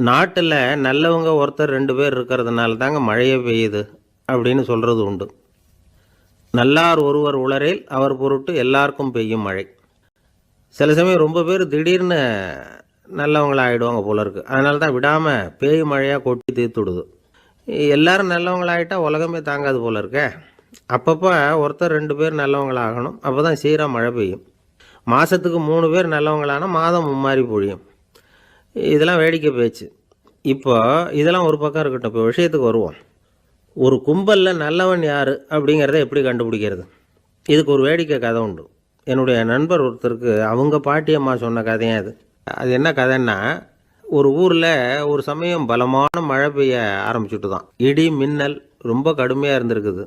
நாட்டில் நல்லவங்க ஒருத்தர் ரெண்டு பேர் இருக்கிறதுனால தாங்க மழையே பெய்யுது அப்படின்னு சொல்கிறது உண்டு. நல்லார் ஒருவர் உளரேல் அவர் பொருட்டு எல்லாருக்கும் பெய்யும் மழை. சில சமயம் ரொம்ப பேர் திடீர்னு நல்லவங்களாகிடுவாங்க போல இருக்குது அதனால தான் விடாமல் பேய் மழையாக கொட்டி தீர்த்துடுது எல்லோரும் நல்லவங்களாகிட்டால் உலகமே தாங்காது போல இருக்கே. அப்பப்போ ஒருத்தர் ரெண்டு பேர் நல்லவங்களாகணும். அப்போ தான் சீராக மழை பெய்யும். மாதத்துக்கு மூணு பேர் நல்லவங்களானா மாதம் மும்மாறி பொழியும். இதெல்லாம் வேடிக்கை பேச்சு. இப்போ இதெல்லாம் ஒரு பக்கம் இருக்கட்டும். இப்போ விஷயத்துக்கு வருவோம். ஒரு கும்பலில் நல்லவன் யார் அப்படிங்கிறத எப்படி கண்டுபிடிக்கிறது? இதுக்கு ஒரு வேடிக்கை கதை உண்டு. என்னுடைய நண்பர் ஒருத்தருக்கு அவங்க பாட்டியம்மா சொன்ன கதையும் அது அது என்ன கதைன்னா ஒரு ஊரில் ஒரு சமயம் பலமான மழை பெய்ய ஆரம்பிச்சுட்டு தான் இடி மின்னல் ரொம்ப கடுமையாக இருந்திருக்குது.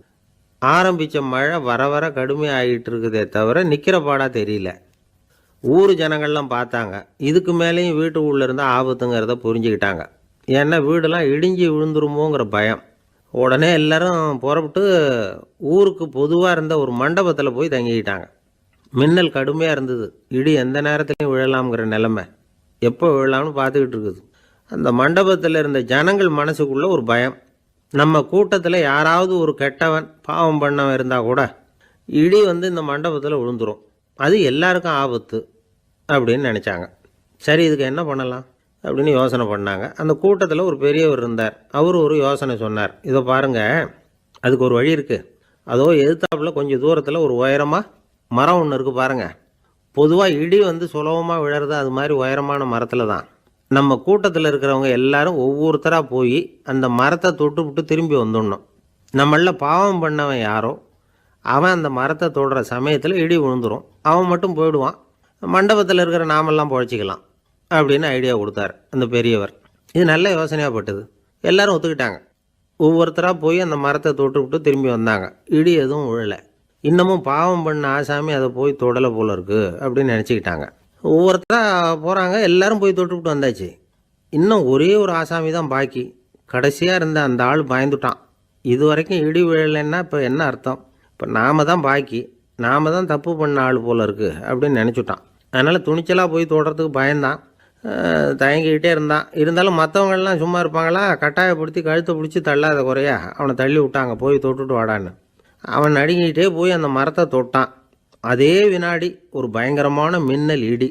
ஆரம்பித்த மழை வர வர கடுமையாக ஆகிட்டு இருக்குதே தவிர நிற்கிற பாடாக தெரியல. ஊர் ஜனங்கள்லாம் பார்த்தாங்க. இதுக்கு மேலேயும் வீட்டு உள்ள இருந்தால் ஆபத்துங்கிறத புரிஞ்சுக்கிட்டாங்க. ஏன்னா வீடெல்லாம் இடிஞ்சு விழுந்துருமோங்கிற பயம். உடனே எல்லாரும் புறப்பட்டு ஊருக்கு பொதுவாக இருந்த ஒரு மண்டபத்தில் போய் தங்கிக்கிட்டாங்க. மின்னல் கடுமையாக இருந்தது. இடி எந்த நேரத்துலையும் விழலாம்ங்கிற நிலமை. எப்போ விழலாம்னு பார்த்துக்கிட்டு இருக்குது. அந்த மண்டபத்தில் இருந்த ஜனங்கள் மனசுக்குள்ளே ஒரு பயம். நம்ம கூட்டத்தில் யாராவது ஒரு கெட்டவன் பாவம் பண்ணவன் இருந்தால் கூட இடி வந்து இந்த மண்டபத்தில் விழுந்துரும். அது எல்லாருக்கும் ஆபத்து. அப்படின்னு நினச்சாங்க. சரி இதுக்கு என்ன பண்ணலாம்? அப்படின்னு யோசனை பண்ணாங்க. அந்த கூட்டத்தில் ஒரு பெரியவர் இருந்தார். அவர் ஒரு யோசனை சொன்னார். இதை பாருங்கள் அதுக்கு ஒரு வழி இருக்குது அதோ எதிர்த்தாப்பில் கொஞ்சம் தூரத்தில் ஒரு உயரமாக மரம் ஒன்று இருக்குது பாருங்கள் பொதுவாக இடி வந்து சுலபமாக விழறது அது மாதிரி உயரமான மரத்தில் தான். நம்ம கூட்டத்தில் இருக்கிறவங்க எல்லாரும் ஒவ்வொருத்தராக போய் அந்த மரத்தை தொட்டு விட்டு திரும்பி வந்துடணும். நம்மள பாவம் பண்ணவன் யாரோ? அவன் அந்த மரத்தை தொடுற சமயத்தில் இடி விழுந்துரும். அவன் மட்டும் போயிடுவான். மண்டபத்தில் இருக்கிற நாமெல்லாம் பழச்சிக்கலாம் அப்படின்னு ஐடியா கொடுத்தார் அந்த பெரியவர். இது நல்ல யோசனையாக பட்டது. எல்லாரும் ஒத்துக்கிட்டாங்க. ஒவ்வொருத்தராக போய் அந்த மரத்தை தொட்டு விட்டு திரும்பி வந்தாங்க. இடி எதுவும் விழலை. இன்னமும் பாவம் பண்ண ஆசாமி அதை போய் தொடலை போல இருக்குது அப்படின்னு நினச்சிக்கிட்டாங்க. ஒவ்வொருத்தராக போகிறாங்க எல்லாரும் போய் தொட்டு விட்டு வந்தாச்சு. இன்னும் ஒரே ஒரு ஆசாமி தான் பாக்கி. கடைசியாக இருந்த அந்த ஆள் பயந்துட்டான். இது வரைக்கும் இடி விழலைன்னா இப்போ என்ன அர்த்தம்? இப்போ நாம தான் பாக்கி. நாம தான் தப்பு பண்ண ஆள் போல இருக்குது அப்படின்னு நினச்சிட்டான். அதனால் துணிச்சலாக போய் தொடுறதுக்கு பயந்தான். தயங்கிக்கிட்டே இருந்தான். இருந்தாலும் மற்றவங்கள்லாம் சும்மா இருப்பாங்களா? கட்டாயப்படுத்தி கழுத்தை பிடிச்சி தள்ளாத குறையா. அவனை தள்ளி விட்டாங்க. போய் தொட்டுட்டு வாடான்னு. அவன் நடுங்கிட்டே போய் அந்த மரத்தை தொட்டான். அதே வினாடி ஒரு பயங்கரமான மின்னல் இடி.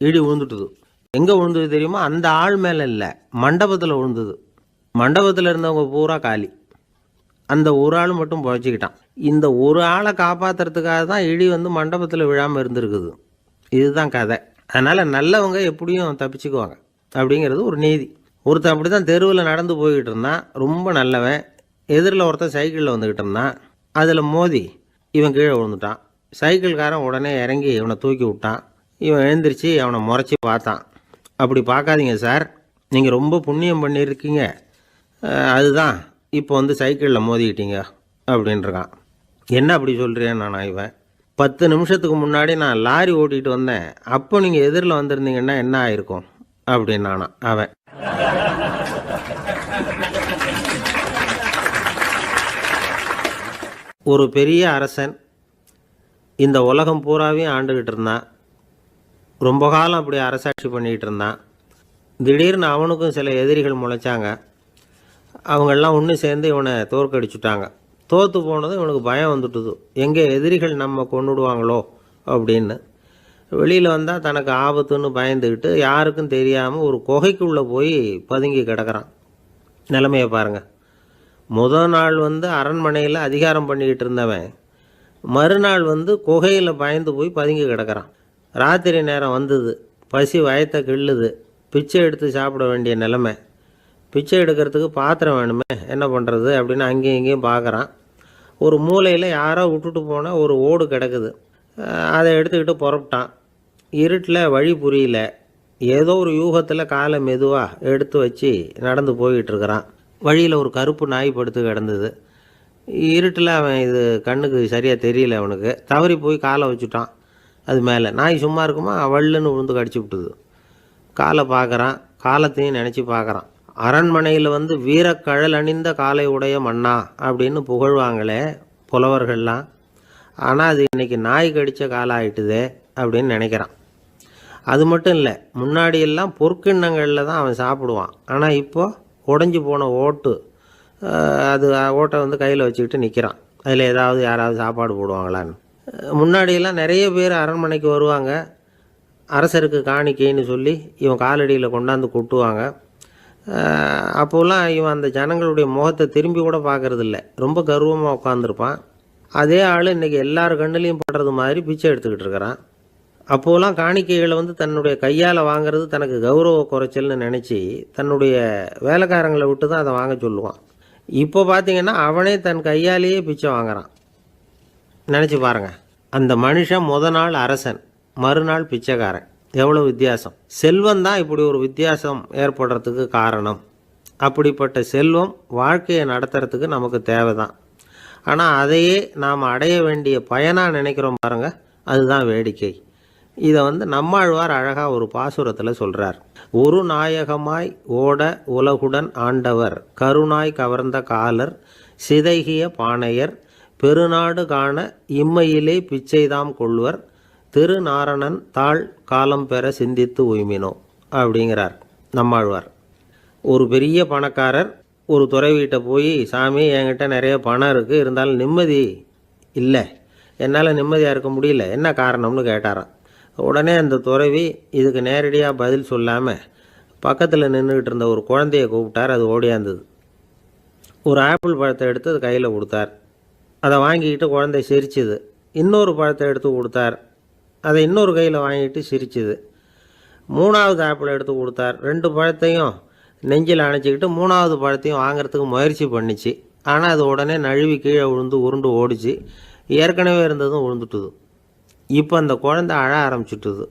இடி விழுந்துட்டுது. எங்கே விழுந்தது தெரியுமா? அந்த ஆள் மேலே இல்லை. மண்டபத்தில் விழுந்தது. மண்டபத்தில் இருந்தவங்க பூரா காலி. அந்த ஒரு ஆள் மட்டும் புழைச்சிக்கிட்டான் இந்த ஒரு ஆளை காப்பாற்றுறதுக்காக தான் இடி வந்து மண்டபத்தில் விழாமல் இருந்திருக்குது. இதுதான் கதை. அதனால் நல்லவங்க எப்படியும் தப்பிச்சுக்குவாங்க. அப்படிங்கிறது ஒரு நீதி. ஒருத்தன் அப்படி தான் தெருவில் நடந்து போய்கிட்டு இருந்தான். ரொம்ப நல்லவன். எதிரில் ஒருத்தன் சைக்கிளில் வந்துக்கிட்டு இருந்தான். அதில் மோதி இவன் கீழே விழுந்துட்டான். சைக்கிள்காரன் உடனே இறங்கி இவனை தூக்கி விட்டான். இவன் எழுந்திரிச்சு அவனை முறைச்சி பார்த்தான். அப்படி பார்க்காதீங்க சார். நீங்கள் ரொம்ப புண்ணியம் பண்ணியிருக்கீங்க. அதுதான். இப்போ வந்து சைக்கிளில் மோதிக்கிட்டீங்க. அப்படின்றான். என்ன அப்படி சொல்கிறேன் நான் இவன்? பத்து நிமிஷத்துக்கு முன்னாடி நான் லாரி ஓட்டிகிட்டு வந்தேன். அப்போ நீங்கள் எதிரில் வந்திருந்தீங்கன்னா என்ன ஆயிருக்கும்? அப்படின்னானா அவன். ஒரு பெரிய அரசன் இந்த உலகம் பூராவையும் ஆண்டுகிட்டு இருந்தான். ரொம்ப காலம் அப்படி அரசாட்சி பண்ணிக்கிட்டு இருந்தான். திடீர்னு அவனுக்கும் சில எதிரிகள் முளைச்சாங்க. அவங்கெல்லாம் ஒன்று சேர்ந்து இவனை தோற்கடிச்சுட்டாங்க. தோற்று போனதும் இவனுக்கு பயம் வந்துட்டுது. எங்கே எதிரிகள் நம்ம கொண்டுடுவாங்களோ அப்படின்னு. வெளியில் வந்தால் தனக்கு ஆபத்துன்னு பயந்துக்கிட்டு யாருக்கும் தெரியாமல் ஒரு குகைக்குள்ளே போய் பதுங்கி கிடக்குறான். நிலைமையை பாருங்கள் முதல் நாள் வந்து அரண்மனையில் அதிகாரம் பண்ணிக்கிட்டு இருந்தவன் மறுநாள் வந்து குகையில் பயந்து போய் பதுங்கி கிடக்குறான். ராத்திரி நேரம் வந்தது. பசி வயத்தை கிள்ளுது. பிச்சை எடுத்து சாப்பிட வேண்டிய நிலைமை. பிச்சை எடுக்கிறதுக்கு பாத்திரம் வேணுமே என்ன பண்ணுறது அப்படின்னு அங்கேயும் இங்கேயும் பார்க்குறான் ஒரு மூலையில் யாரோ விட்டுட்டு போன ஒரு ஓடு கிடக்குது. அதை எடுத்துக்கிட்டு புறப்பட்டான். இருட்டில் வழி புரியல. ஏதோ ஒரு யூகத்தில் காலை மெதுவாக எடுத்து வச்சு நடந்து போய்கிட்டுருக்கிறான் வழியில் ஒரு கருப்பு நாய் படுத்து கிடந்தது. இருட்டில் அவன் இது கண்ணுக்கு சரியாக தெரியல அவனுக்கு. தவறி போய் காலை வச்சுட்டான். அது மேலே. நாய் சும்மா இருக்குமா? வள்ளுன்னு விழுந்து கடிச்சு விட்டுது. காலை பார்க்குறான் காலத்தையும் நினச்சி பார்க்குறான் அரண்மனையில் வந்து வீரக்கழல் அணிந்த காலை உடைய மன்னா அப்படின்னு புகழ்வாங்களே புலவர்கள்லாம். ஆனால் அது இன்னைக்கு நாய் கடித்த காலம் ஆயிட்டுதே அப்படின்னு நினைக்கிறான். அது மட்டும் இல்லை முன்னாடியெல்லாம் பொற்கிண்ணங்களில் தான் அவன் சாப்பிடுவான். ஆனால் இப்போது உடஞ்சி போன ஓட்டு அது ஓட்டை வந்து கையில் வச்சுக்கிட்டு நிற்கிறான் அதில் ஏதாவது யாராவது சாப்பாடு போடுவாங்களான்னு. முன்னாடியெல்லாம் நிறைய பேர் அரண்மனைக்கு வருவாங்க. அரசருக்கு காணிக்கைன்னு சொல்லி இவன் காலடியில் கொண்டாந்து கொட்டுவாங்க. அப்போல்லாம் இவன் அந்த ஜனங்களுடைய முகத்தை திரும்பி கூட பார்க்கறதில்ல. ரொம்ப கர்வமாக உட்காந்துருப்பான் அதே ஆள் இன்றைக்கி எல்லார் கண்ணுலேயும் படுறது மாதிரி பிச்சை எடுத்துக்கிட்டு இருக்கிறான். அப்போலாம் காணிக்கைகளை வந்து தன்னுடைய கையால் வாங்குறது தனக்கு கௌரவ குறைச்சல்னு நினச்சி தன்னுடைய வேலைக்காரங்களை விட்டு தான் அதை வாங்க சொல்லுவான். இப்போ பார்த்தீங்கன்னா அவனே தன் கையாலேயே பிச்சை வாங்குறான். நினச்சி பாருங்க. அந்த மனுஷன் முத நாள் அரசன் மறுநாள் பிச்சைக்காரன். எவ்வளோ வித்தியாசம்? செல்வம் தான் இப்படி ஒரு வித்தியாசம் ஏற்படுறதுக்கு காரணம். அப்படிப்பட்ட செல்வம் வாழ்க்கையை நடத்துறதுக்கு நமக்கு தேவைதான். ஆனால் அதையே நாம் அடைய வேண்டிய பயனாக நினைக்கிறோம் பாருங்க அதுதான் வேடிக்கை. இதை வந்து நம்மாழ்வார் அழகாக ஒரு பாசுரத்தில் சொல்கிறார் ஒரு நாயகமாய் ஓட உலகுடன் ஆண்டவர் கருணாய் கவர்ந்த காலர் சிதைகிய பானையர் பெருநாடு காண இம்மையிலே பிச்சைதாம் கொள்வர் திருநாரணன் தாழ் காலம் பெற சிந்தித்து உய்மினோ அப்படிங்கிறார் நம்மாழ்வார். ஒரு பெரிய பணக்காரர் ஒரு துறவிகிட்ட போய் சாமி என்கிட்ட நிறைய பணம் இருக்குது இருந்தாலும் நிம்மதி இல்லை. என்னால் நிம்மதியாக இருக்க முடியல. என்ன காரணம்னு கேட்டாராம். உடனே அந்த துறவி இதுக்கு நேரடியாக பதில் சொல்லாமல் பக்கத்தில் நின்றுக்கிட்டு இருந்த ஒரு குழந்தைய கூப்பிட்டார். அது ஓடியாந்தது. ஒரு ஆப்பிள் பழத்தை எடுத்து அது கையில் கொடுத்தார். அதை வாங்கிக்கிட்டு குழந்தை சிரிச்சுது. இன்னொரு பழத்தை எடுத்து கொடுத்தார். அதை இன்னொரு கையில் வாங்கிட்டு சிரிச்சுது. மூணாவது ஆப்பிள் எடுத்து கொடுத்தார். ரெண்டு பழத்தையும் நெஞ்சில் அணைச்சிக்கிட்டு மூணாவது பழத்தையும் வாங்குறதுக்கு முயற்சி பண்ணிச்சு. ஆனால் அது உடனே நழுவி கீழே விழுந்து உருண்டு ஓடிச்சு. ஏற்கனவே இருந்ததும் விழுந்துட்டுது இப்போ அந்த குழந்தை அழ ஆரம்பிச்சுட்டுது.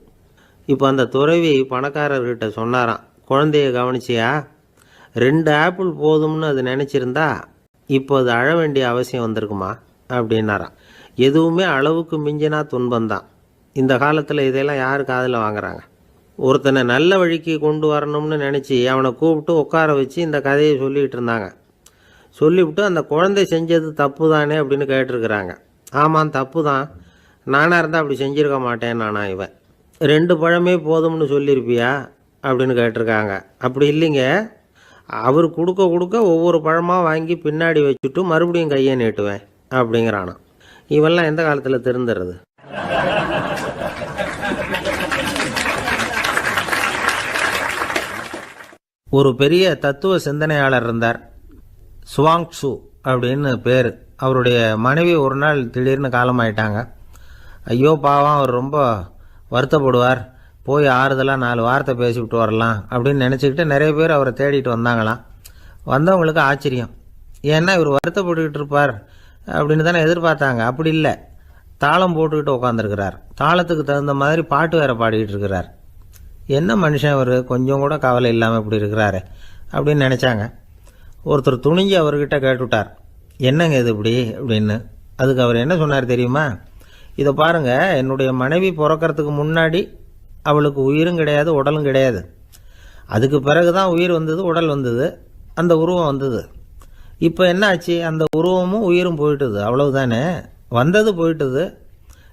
இப்போ அந்த துறவி பணக்காரர்கிட்ட சொன்னாராம் குழந்தைய கவனிச்சியா? ரெண்டு ஆப்பிள் போதும்னு அது நினச்சிருந்தா இப்போ அது அழ வேண்டிய அவசியம் வந்திருக்குமா? அப்படின்னாராம். எதுவுமே அளவுக்கு மிஞ்சினா துன்பம்தான். இந்த காலத்தில் இதையெல்லாம் யார் காதில் வாங்குறாங்க? ஒருத்தனை நல்ல வழிக்கு கொண்டு வரணும்னு நினச்சி அவனை கூப்பிட்டு உட்கார வச்சு இந்த கதையை சொல்லிகிட்டு இருந்தாங்க. சொல்லிவிட்டு அந்த குழந்தை செஞ்சது தப்பு தானே அப்படின்னு கேட்டிருக்கிறாங்க. ஆமாம் தப்பு தான் நானாக இருந்தால் அப்படி செஞ்சுருக்க மாட்டேன் நானா இவன். ரெண்டு பழமே போதும்னு சொல்லியிருப்பியா அப்படின்னு கேட்டிருக்காங்க. அப்படி இல்லைங்க. அவர் கொடுக்க கொடுக்க ஒவ்வொரு பழமாக வாங்கி பின்னாடி வச்சுட்டு மறுபடியும் கையை நீட்டுவேன் அப்படிங்கிறானா இவெல்லாம் எந்த காலத்தில் திருந்துறது? ஒரு பெரிய தத்துவ சிந்தனையாளர் இருந்தார். சுவாங்சு அப்படின்னு பேர். அவருடைய மனைவி ஒரு நாள் திடீர்னு காலமாயிட்டாங்க. ஐயோ பாவம் அவர் ரொம்ப வருத்தப்படுவார். போய் ஆறுதலாக நாலு வார்த்தை பேசிவிட்டு வரலாம் அப்படின்னு நினச்சிக்கிட்டு நிறைய பேர் அவரை தேடிட்டு வந்தாங்களாம். வந்தவங்களுக்கு ஆச்சரியம். ஏன்னா இவர் வருத்தப்பட்டுக்கிட்டு இருப்பார் அப்படின்னு தானே எதிர்பார்த்தாங்க. அப்படி இல்லை. தாளம் போட்டுக்கிட்டு உட்காந்துருக்கிறார் தாளத்துக்கு தகுந்த மாதிரி பாட்டு வேற பாடிக்கிட்டு இருக்கிறார். என்ன மனுஷன் அவர்? கொஞ்சம் கூட கவலை இல்லாமல் இப்படி இருக்கிறாரு அப்படின்னு நினச்சாங்க. ஒருத்தர் துணிஞ்சு அவர்கிட்ட கேட்டுவிட்டார் என்னங்க இது இப்படி? அப்படின்னு. அதுக்கு அவர் என்ன சொன்னார் தெரியுமா? இதை பாருங்க என்னுடைய மனைவி பிறக்கறதுக்கு முன்னாடி அவளுக்கு உயிரும் கிடையாது உடலும் கிடையாது. அதுக்கு பிறகு தான் உயிர் வந்தது உடல் வந்தது அந்த உருவம் வந்தது. இப்போ என்ன ஆச்சு? அந்த உருவமும் உயிரும் போயிட்டுது அவ்வளவுதானே? வந்தது போயிட்டுது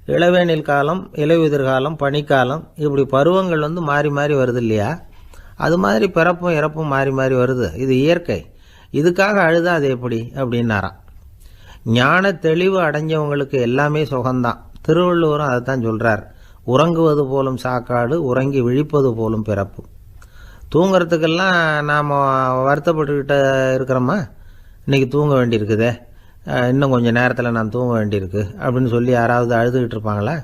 இளவேனில் காலம் இலையுதிர் காலம் பனிக்காலம் இப்படி பருவங்கள் வந்து மாறி மாறி வருது இல்லையா? அது மாதிரி பிறப்பும் இறப்பும் மாறி மாறி வருது. இது இயற்கை. இதுக்காக அழுதா அது எப்படி? அப்படின்னாராம். ஞான தெளிவு அடைஞ்சவங்களுக்கு எல்லாமே சுகம்தான். திருவள்ளுவரும் அதை தான் சொல்கிறார் உறங்குவது போலும் சாக்காடு உறங்கி விழிப்பது போலும் பிறப்பு. தூங்குறதுக்கெல்லாம் நாம் வருத்தப்பட்டுக்கிட்ட இருக்கிறோமா? இன்றைக்கி தூங்க வேண்டியிருக்குதே. இன்னும் கொஞ்சம் நேரத்தில் நான் தூங்க வேண்டியிருக்கு அப்படின்னு சொல்லி யாராவது அழுதுகிட்டு இருப்பாங்களா?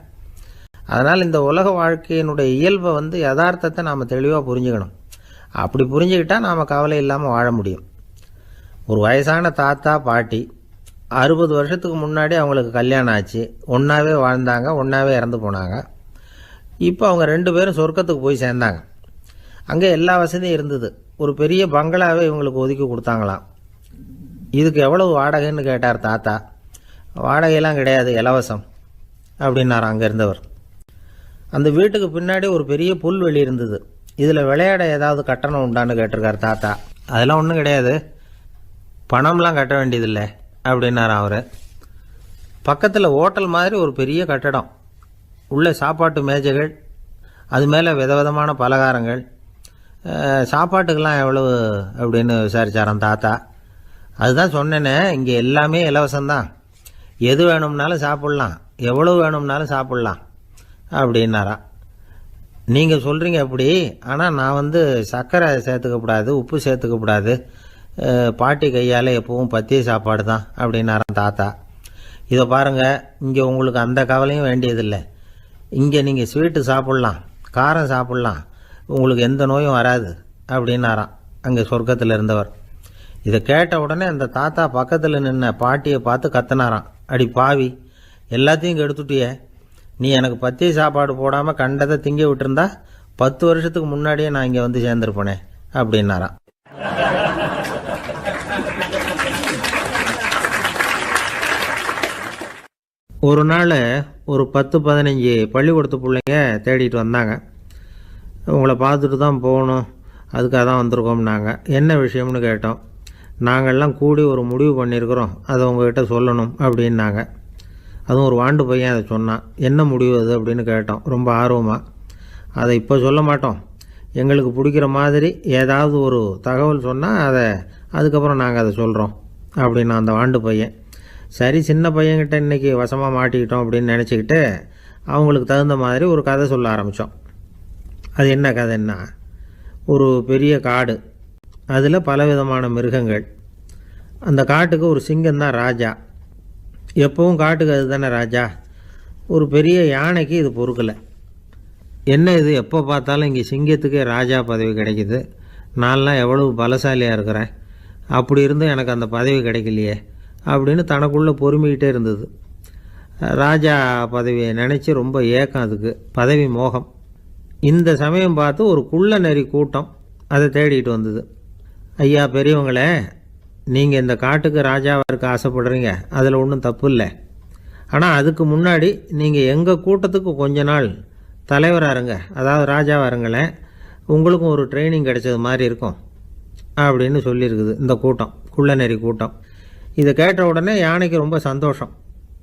அதனால் இந்த உலக வாழ்க்கையினுடைய இயல்பை வந்து யதார்த்தத்தை நாம் தெளிவாக புரிஞ்சுக்கணும். அப்படி புரிஞ்சுக்கிட்டா நாம் கவலை இல்லாமல் வாழ முடியும். ஒரு வயசான தாத்தா பாட்டி அறுபது வருஷத்துக்கு முன்னாடி அவங்களுக்கு கல்யாணம் ஆச்சு. ஒன்றாவே வாழ்ந்தாங்க ஒன்றாவே இறந்து போனாங்க. இப்போ அவங்க ரெண்டு பேரும் சொர்க்கத்துக்கு போய் சேர்ந்தாங்க. அங்கே எல்லா வசதியும் இருந்தது. ஒரு பெரிய பங்களாவே இவங்களுக்கு ஒதுக்கி கொடுத்தாங்களாம். இதுக்கு எவ்வளவு வாடகைன்னு கேட்டார் தாத்தா. வாடகையெல்லாம் கிடையாது இலவசம் அப்படின்னார் அங்கே இருந்தவர். அந்த வீட்டுக்கு பின்னாடி ஒரு பெரிய புல்வெளி இருந்தது. இதில் விளையாட ஏதாவது கட்டணம் உண்டான்னு கேட்டிருக்கார் தாத்தா. அதெல்லாம் ஒன்றும் கிடையாது. பணம்லாம் கட்ட வேண்டியதில்லை அப்படின்னார் அவர். பக்கத்தில் ஹோட்டல் மாதிரி ஒரு பெரிய கட்டடம். உள்ளே சாப்பாட்டு மேஜைகள் அது மேலே விதவிதமான பலகாரங்கள். சாப்பாட்டுக்கெல்லாம் எவ்வளவு அப்படின்னு விசாரித்தாராம் தாத்தா. அதுதான் சொன்னேனே இங்கே எல்லாமே இலவசம்தான். எது வேணும்னாலும் சாப்பிட்லாம். எவ்வளோ வேணும்னாலும் சாப்பிட்லாம். அப்படின்னாராம் நீங்கள் சொல்கிறீங்க அப்படி ஆனால் நான் வந்து சர்க்கரை சேர்த்துக்கக்கூடாது உப்பு சேர்த்துக்கக்கூடாது பாட்டி கையால் எப்பவும் பத்திய சாப்பாடு தான் அப்படின்னாராம் தாத்தா. இதை பாருங்கள் இங்கே உங்களுக்கு அந்த கவலையும் வேண்டியதில்லை. இங்கே நீங்கள் ஸ்வீட்டு சாப்பிட்லாம் காரம் சாப்பிட்லாம். உங்களுக்கு எந்த நோயும் வராது அப்படின்னாராம் அங்கே சொர்க்கத்தில் இருந்தவர் இதை கேட்ட உடனே அந்த தாத்தா பக்கத்தில் நின்ன பாட்டியை பார்த்து கத்தினாராம். அடி பாவி எல்லாத்தையும் கெடுத்துட்டியே நீ எனக்கு பத்திய சாப்பாடு போடாமல் கண்டதை திங்க விட்டுருந்தா பத்து வருஷத்துக்கு முன்னாடியே நான் இங்கே வந்து சேர்ந்துருப்பேனே அப்படின்னாராம். ஒரு நாள் ஒரு பத்து பதினஞ்சு பள்ளிக்கூடத்து பிள்ளைங்க தேடிட்டு வந்தாங்க. உங்களை பார்த்துட்டு தான் போகணும். அதுக்காக தான் வந்திருக்கோம்னாங்க. என்ன விஷயம்னு கேட்டோம். நாங்கள்லாம் கூடி ஒரு முடிவு பண்ணியிருக்கிறோம் அதை உங்ககிட்ட சொல்லணும் அப்படின்னாங்க. அதுவும் ஒரு வாண்டு பையன் அதை சொன்னான். என்ன முடிவு அது அப்படின்னு கேட்டோம் ரொம்ப ஆர்வமாக அதை இப்போ சொல்ல மாட்டோம். எங்களுக்கு பிடிக்கிற மாதிரி ஏதாவது ஒரு தகவல் சொன்னால் அதை அதுக்கப்புறம் நாங்கள் அதை சொல்கிறோம் அப்படின்னு அந்த வாண்டு பையன். சரி சின்ன பையன்கிட்ட இன்றைக்கி வசமாக மாட்டிக்கிட்டோம் அப்படின்னு நினச்சிக்கிட்டு அவங்களுக்கு தகுந்த மாதிரி ஒரு கதை சொல்ல ஆரம்பித்தோம் அது என்ன கதைன்னா ஒரு பெரிய காடு. அதில் பலவிதமான மிருகங்கள். அந்த காட்டுக்கு ஒரு சிங்கம் தான் ராஜா. எப்பவும் காட்டுக்கு அதுதானே ராஜா. ஒரு பெரிய யானைக்கு இது பொறுக்கலை. என்ன இது? எப்போ பார்த்தாலும் இங்கே சிங்கத்துக்கே ராஜா பதவி கிடைக்குது. நான்லாம் எவ்வளவு பலசாலியாக இருக்கிறேன். அப்படி இருந்தும் எனக்கு அந்த பதவி கிடைக்கலையே அப்படின்னு தனக்குள்ளே பொறுமிக்கிட்டே இருந்தது. ராஜா பதவியை நினச்சி ரொம்ப ஏக்கம் அதுக்கு. பதவி மோகம். இந்த சமயம் பார்த்து ஒரு குள்ள நெறி கூட்டம் அதை தேடிட்டு வந்தது. ஐயா பெரியவங்களே நீங்கள் இந்த காட்டுக்கு ராஜாவாக இருக்க ஆசைப்படுறீங்க. அதில் ஒன்றும் தப்பு இல்லை. ஆனால் அதுக்கு முன்னாடி நீங்கள் எங்கள் கூட்டத்துக்கு கொஞ்ச நாள் தலைவராக இருங்க. அதாவது ராஜாவாக இருங்களேன். உங்களுக்கும் ஒரு ட்ரைனிங் கிடைச்சது மாதிரி இருக்கும். அப்படின்னு சொல்லியிருக்குது இந்த கூட்டம் குள்ளநெறி கூட்டம். இதை கேட்ட உடனே யானைக்கு ரொம்ப சந்தோஷம்.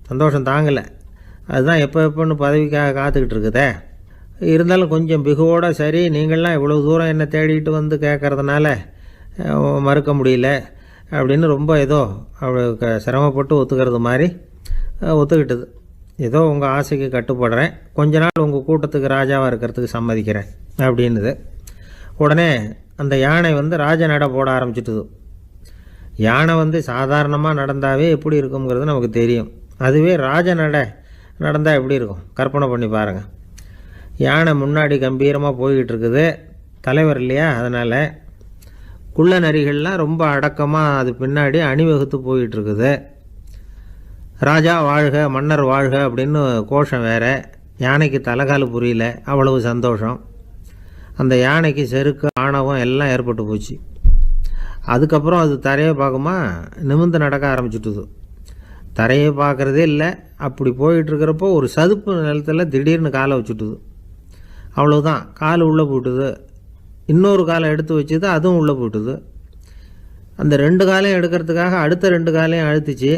சந்தோஷம் தாங்கலை. அதுதான் எப்போ எப்போன்னு பதவிக்காக காத்துக்கிட்டு இருக்குதே. இருந்தாலும் கொஞ்சம் பிகுவோட சரி நீங்கள்லாம் இவ்வளோ தூரம் என்னை தேடிட்டு வந்து கேட்கறதுனால மறுக்க முடியல அப்படின்னு ரொம்ப ஏதோ அவளுக்கு சிரமப்பட்டு ஒத்துக்கிறது மாதிரி ஒத்துக்கிட்டது. ஏதோ உங்கள் ஆசைக்கு கட்டுப்படுறேன். கொஞ்ச நாள் உங்கள் கூட்டத்துக்கு ராஜாவாக இருக்கிறதுக்கு சம்மதிக்கிறேன் அப்படின்னுது. உடனே அந்த யானை வந்து ராஜ நட போட ஆரம்பிச்சிட்டுது. யானை வந்து சாதாரணமாக நடந்தாவே எப்படி இருக்குங்கிறது நமக்கு தெரியும். அதுவே ராஜ நட நடந்தால் எப்படி இருக்கும்? கற்பனை பண்ணி பாருங்கள் யானை முன்னாடி கம்பீரமாக போய்கிட்டு இருக்குது. தலைவர் இல்லையா? அதனால் குள்ள நரிகள்லாம் ரொம்ப அடக்கமாக அது பின்னாடி அணிவகுத்து போயிட்டுருக்குது. ராஜா வாழ்க மன்னர் வாழ்க அப்படின்னு கோஷம் வேறு. யானைக்கு தலைகால் புரியல அவ்வளவு சந்தோஷம். அந்த யானைக்கு செருக்கு ஆணவம் எல்லாம் ஏற்பட்டு போச்சு. அதுக்கப்புறம் அது தரையை பார்க்குமா நிமிர்ந்து நடக்க ஆரம்பிச்சுட்டுது. தரையை பார்க்குறதே இல்லை அப்படி போயிட்டுருக்கிறப்போ ஒரு சதுப்பு நிலத்தில் திடீர்னு காலை வச்சுட்டுது. அவ்வளோதான் கால் உள்ளே போட்டுது இன்னொரு காலை எடுத்து வச்சுது அதுவும் உள்ளே போட்டுது அந்த ரெண்டு காலையும் எடுக்கிறதுக்காக அடுத்த ரெண்டு காலையும் அழுத்துச்சு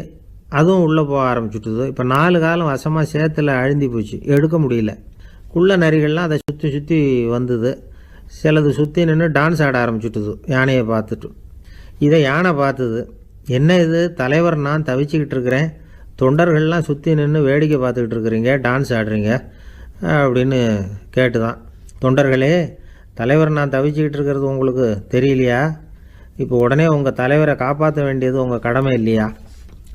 அதுவும் உள்ளே போக ஆரம்பிச்சுட்டுது. இப்போ நாலு காலம் வசமாக சேத்துல அழுந்தி போச்சு எடுக்க முடியல. குள்ள நரிகள்லாம் அதை சுற்றி சுற்றி வந்தது. சிலது சுற்றி நின்று டான்ஸ் ஆட ஆரம்பிச்சுட்டுது யானையை பார்த்துட்டு. இதை யானை பார்த்தது என்ன இது தலைவர் நான் தவிச்சுக்கிட்டு இருக்கிறேன் தொண்டர்கள்லாம் சுற்றி நின்று வேடிக்கை பார்த்துக்கிட்டு இருக்கிறீங்க டான்ஸ் ஆடுறீங்க அப்படின்னு கேட்டு தான் தொண்டர்களே தலைவர் நான் தவிச்சுக்கிட்டு இருக்கிறது உங்களுக்கு தெரியலையா? இப்போ உடனே உங்கள் தலைவரை காப்பாற்ற வேண்டியது உங்கள் கடமை இல்லையா?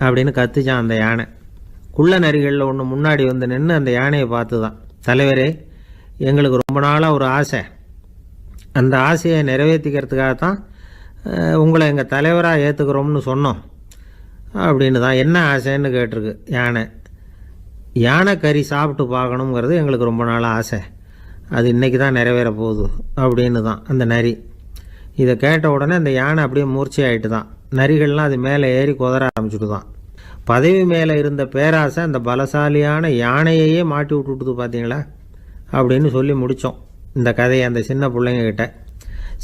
அப்படின்னு கத்துச்சான் அந்த யானை. குள்ள நரிகளில் ஒன்று முன்னாடி வந்து நின்று அந்த யானையை பார்த்து தான் தலைவரே எங்களுக்கு ரொம்ப நாளாக ஒரு ஆசை. அந்த ஆசையை நிறைவேற்றிக்கிறதுக்காக தான் உங்களை எங்கள் தலைவராக ஏற்றுக்கிறோம்னு சொன்னோம். அப்படின்னு தான் என்ன ஆசைன்னு கேட்டிருக்கு யானை. யானை கறி சாப்பிட்டு பார்க்கணுங்கிறது எங்களுக்கு ரொம்ப நாள் ஆசை. அது இன்றைக்கி தான் நிறைவேற போகுது அப்படின்னு தான் அந்த நரி. இதை கேட்ட உடனே அந்த யானை அப்படியே மூர்ச்சி ஆகிட்டு தான். நரிகள்லாம் அது மேலே ஏறி குதற ஆரம்பிச்சுட்டு தான். பதவி மேலே இருந்த பேராசை அந்த பலசாலியான யானையையே மாட்டி விட்டுட்டுது பார்த்தீங்களா? அப்படின்னு சொல்லி முடித்தோம் இந்த கதையை அந்த சின்ன பிள்ளைங்கக்கிட்ட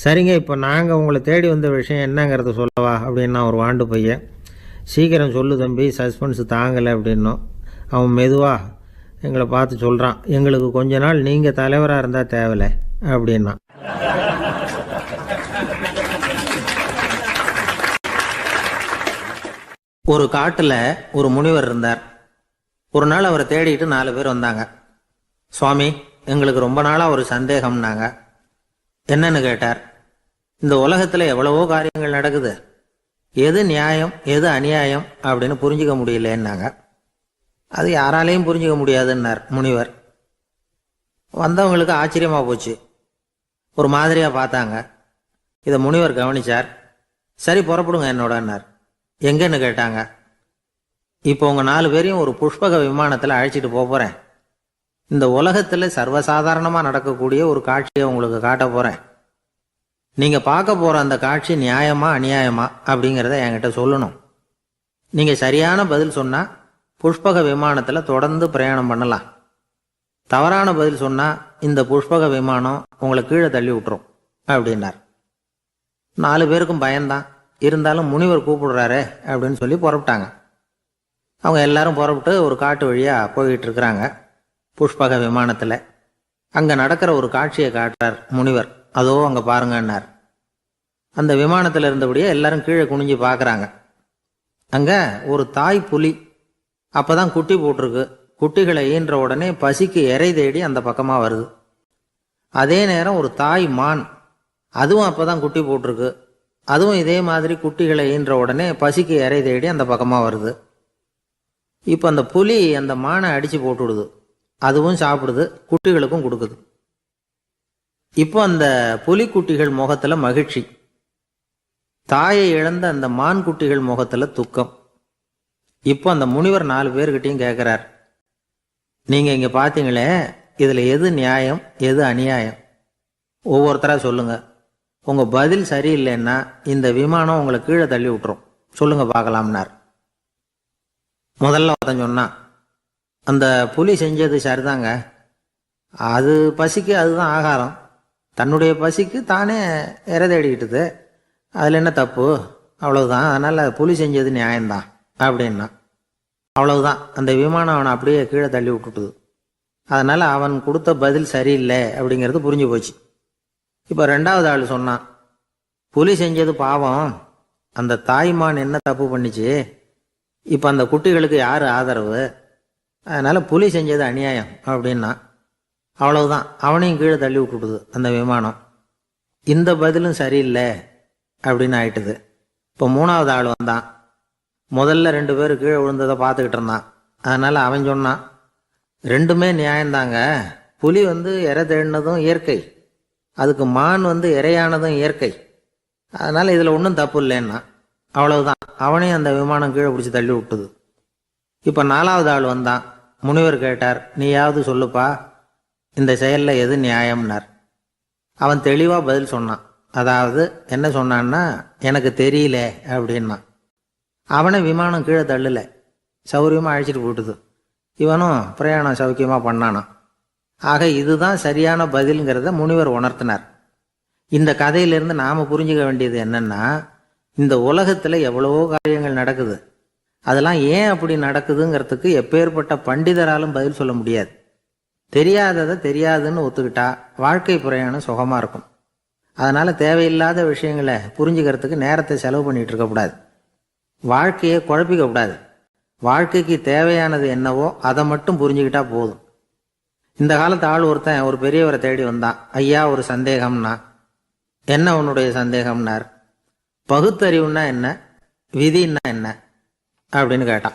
சரிங்க இப்போ நாங்கள் உங்களை தேடி வந்த விஷயம் என்னங்கிறத சொல்லவா அப்படின்னா ஒரு வாண்டு பையன். சீக்கிரம் சொல்லு தம்பி சஸ்பென்ஸ் தாங்கலை அப்படின்னோம். அவன் மெதுவாக எங்களை பார்த்து சொல்கிறான் எங்களுக்கு கொஞ்ச நாள் நீங்கள் தலைவராக இருந்தால் தேவலை அப்படின்னா. ஒரு காட்டில் ஒரு முனிவர் இருந்தார். ஒரு நாள் அவரை தேடிட்டு நாலு பேர் வந்தாங்க. சுவாமி எங்களுக்கு ரொம்ப நாளாக ஒரு சந்தேகம்னாங்க. என்னன்னு கேட்டார். இந்த உலகத்தில் எவ்வளவோ காரியங்கள் நடக்குது. எது நியாயம் எது அநியாயம் அப்படின்னு புரிஞ்சுக்க முடியலன்னாங்க. அது யாராலையும் புரிஞ்சுக்க முடியாதுன்னார் முனிவர். வந்தவங்களுக்கு ஆச்சரியமாக போச்சு. ஒரு மாதிரியாக பார்த்தாங்க. இதை முனிவர் கவனிச்சார். சரி புறப்படுங்க என்னோடன்னார். எங்கன்னு கேட்டாங்க. இப்போ உங்கள் நாலு பேரையும் ஒரு புஷ்பக விமானத்தில் அழைச்சிட்டு போக போகிறேன் இந்த உலகத்தில் சர்வசாதாரணமாக நடக்கக்கூடிய ஒரு காட்சியை உங்களுக்கு காட்ட போகிறேன் நீங்கள் பார்க்க போகிற அந்த காட்சி நியாயமா அநியாயமா அப்படிங்கிறத என்கிட்ட சொல்லணும். நீங்கள் சரியான பதில் சொன்னால் புஷ்பக விமானத்தில் தொடர்ந்து பிரயாணம் பண்ணலாம். தவறான பதில் சொன்னால் இந்த புஷ்பக விமானம் உங்களை கீழே தள்ளி விட்டுரும் அப்படின்னார். நாலு பேருக்கும் பயம்தான். இருந்தாலும் முனிவர் கூப்பிடுறாரு அப்படின்னு சொல்லி புறப்பட்டாங்க. அவங்க எல்லாரும் புறப்பட்டு ஒரு காட்டு வழியாக போய்கிட்டு இருக்கிறாங்க புஷ்பக விமானத்தில். அங்கே நடக்கிற ஒரு காட்சியை காட்டுறார் முனிவர். அதோ அங்கே பாருங்கன்னார். அந்த விமானத்தில் இருந்தபடியே எல்லாரும் கீழே குனிஞ்சு பார்க்குறாங்க அங்கே ஒரு தாய் புலி அப்போ தான் குட்டி போட்டிருக்கு. குட்டிகளை ஈன்ற உடனே பசிக்கு எரை தேடி அந்த பக்கமாக வருது. அதே நேரம் ஒரு தாய் மான். அதுவும் அப்போ தான் குட்டி போட்டிருக்கு. அதுவும் இதே மாதிரி குட்டிகளை ஈன்ற உடனே பசிக்கு எரை தேடி அந்த பக்கமாக வருது. இப்போ அந்த புலி அந்த மானை அடித்து போட்டுடுது. அதுவும் சாப்பிடுது குட்டிகளுக்கும் கொடுக்குது. இப்போ அந்த புலிக்குட்டிகள் முகத்தில் மகிழ்ச்சி. தாயை இழந்த அந்த மான் குட்டிகள் முகத்தில் துக்கம். இப்போ அந்த முனிவர் நாலு பேர்கிட்டையும் கேட்குறார் நீங்கள் இங்கே பார்த்தீங்களே இதில் எது நியாயம் எது அநியாயம்? ஒவ்வொருத்தராக சொல்லுங்கள் உங்கள் பதில் சரியில்லைன்னா இந்த விமானம் உங்களை கீழே தள்ளி விட்டுரும். சொல்லுங்கள் பார்க்கலாம்னார். முதல்ல ஒருத்தன் சொன்னான் அந்த புலி செஞ்சது சரிதாங்க. அது பசிக்கு அதுதான் ஆகாரம். தன்னுடைய பசிக்கு தானே இறை தேடிக்கிட்டது. அதில் என்ன தப்பு? அவ்வளவுதான். அதனால் புலி செஞ்சது நியாயம்தான். அப்படின்னா அவ்வளவுதான். அந்த விமானம் அவனை அப்படியே கீழே தள்ளி விட்டுட்டுது. அதனால் அவன் கொடுத்த பதில் சரியில்லை அப்படிங்கிறது புரிஞ்சு போச்சு. இப்போ ரெண்டாவது ஆள் சொன்னான் புலி செஞ்சது பாவம். அந்த தாய்மான் என்ன தப்பு பண்ணிச்சு? இப்போ அந்த குட்டிகளுக்கு யார் ஆதரவு? அதனால் புலி செஞ்சது அநியாயம். அப்படின்னா அவ்வளவுதான். அவனையும் கீழே தள்ளி விட்டுடுது அந்த விமானம். இந்த பதிலும் சரியில்லை அப்படின்னு ஆயிட்டுது. இப்போ மூணாவது ஆள் வந்தான். முதல்ல ரெண்டு பேர் கீழே விழுந்ததை பார்த்துக்கிட்டு இருந்தான். அதனால் அவன் சொன்னான் ரெண்டுமே நியாயந்தாங்க புலி வந்து இறை தேடினதும் இயற்கை. அதுக்கு மான் வந்து இறையானதும் இயற்கை. அதனால் இதில் ஒன்றும் தப்பு இல்லைன்னா. அவ்வளவுதான். அவனையும் அந்த விமானம் கீழே பிடிச்சி தள்ளி விட்டுது. இப்போ நாலாவது ஆள் வந்தான். முனிவர் கேட்டார் நீயாவது சொல்லுப்பா. இந்த செயலில் எது நியாயம்னார்? அவன் தெளிவாக பதில் சொன்னான். அதாவது என்ன சொன்னான்னா எனக்கு தெரியல அப்படின்னா. அவனை விமானம் கீழே தள்ளல. சௌரியமாக அழைச்சிட்டு போட்டுது. இவனும் பிரயாணம் சௌக்கியமாக பண்ணானான் ஆக இதுதான் சரியான பதிலுங்கிறத முனிவர் உணர்த்தினார். இந்த கதையிலிருந்து நாம் புரிஞ்சுக்க வேண்டியது என்னென்னா இந்த உலகத்தில் எவ்வளவோ காரியங்கள் நடக்குது. அதெல்லாம் ஏன் அப்படி நடக்குதுங்கிறதுக்கு எப்பேற்பட்ட பண்டிதராலும் பதில் சொல்ல முடியாது. தெரியாததை தெரியாதுன்னு ஒத்துக்கிட்டா வாழ்க்கை பிரயாணம் சுகமாக இருக்கும். அதனால் தேவையில்லாத விஷயங்களை புரிஞ்சுக்கிறதுக்கு நேரத்தை செலவு பண்ணிகிட்டு இருக்கக்கூடாது வாழ்க்கையை குழப்பிக்க கூடாது. வாழ்க்கைக்கு தேவையானது என்னவோ அதை மட்டும் புரிஞ்சுக்கிட்டா போதும். இந்த காலத்து ஆள் ஒருத்தன் ஒரு பெரியவரை தேடி வந்தான். ஐயா ஒரு சந்தேகம்னா. என்ன உன்னுடைய சந்தேகம்னார்? பகுத்தறிவுன்னா என்ன? விதின்னா என்ன? அப்படின்னு கேட்டான்.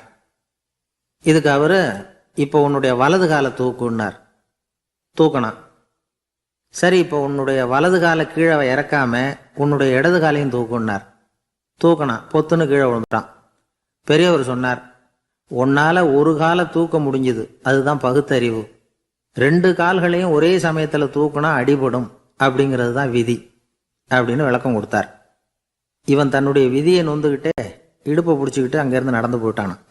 இதுக்கு அவர் இப்போ உன்னுடைய வலது காலை தூக்குன்னார். தூக்கினான். சரி இப்போ உன்னுடைய வலது காலை கீழே இறக்காம உன்னுடைய இடது காலையும் தூக்குன்னார். தூக்கினான் பொத்துன்னு கீழே விழுந்துட்டான். பெரியவர் சொன்னார் உன்னால் ஒரு காலை தூக்க முடிஞ்சுது. அதுதான் பகுத்தறிவு. ரெண்டு கால்களையும் ஒரே சமயத்தில் தூக்குனா அடிபடும். அப்படிங்கிறது தான் விதி அப்படின்னு விளக்கம் கொடுத்தார். இவன் தன்னுடைய விதியை நொந்துக்கிட்டே இடுப்பை பிடிச்சிக்கிட்டு அங்கேருந்து நடந்து போயிட்டானான்